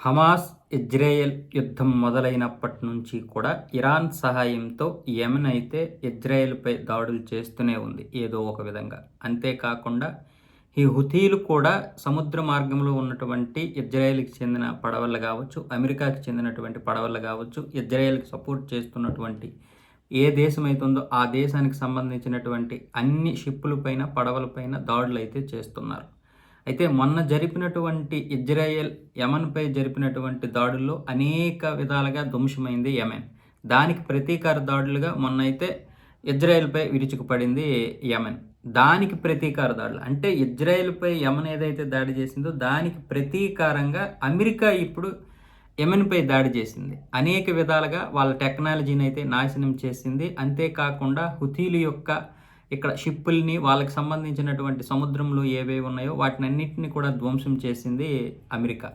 Hamas Israel యుద్ధం మొదలైనప్పటి నుంచి కూడా ఇరాన్ సహాయంతో యెమెన్ అయితే ఇజ్రాయెల్పై దాడులు చేస్తూనే ఉంది ఏదో ఒక విధంగా. అంతేకాకుండా ఈ హుతీలు కూడా సముద్ర మార్గంలో ఉన్నటువంటి ఇజ్రాయెల్కి చెందిన పడవలు కావచ్చు అమెరికాకి చెందినటువంటి పడవలు కావచ్చు ఇజ్రాయెల్కి సపోర్ట్ చేస్తున్నటువంటి ఏ దేశం అవుతుందో ఆ దేశానికి సంబంధించినటువంటి అన్ని షిప్పులపైన పడవలపైన దాడులు అయితే చేస్తున్నారు. అయితే మొన్న జరిపినటువంటి ఇజ్రాయెల్ యమన్పై జరిపినటువంటి దాడుల్లో అనేక విధాలుగా ధ్వంసమైంది యమెన్. దానికి ప్రతీకార దాడులుగా మొన్న అయితే ఇజ్రాయెల్పై విరుచుకుపడింది యమెన్. దానికి ప్రతీకార దాడులు. అంటే ఇజ్రాయెల్పై యమన్ ఏదైతే దాడి చేసిందో దానికి ప్రతీకారంగా అమెరికా ఇప్పుడు యమెన్పై దాడి చేసింది. అనేక విధాలుగా వాళ్ళ టెక్నాలజీని అయితే నాశనం చేసింది. అంతేకాకుండా హుతీలు యొక్క ఇక్కడ షిప్పుల్ని వాళ్ళకి సంబంధించినటువంటి సముద్రంలో ఏవేవి ఉన్నాయో వాటిని అన్నింటినీ కూడా ధ్వంసం చేసింది అమెరికా.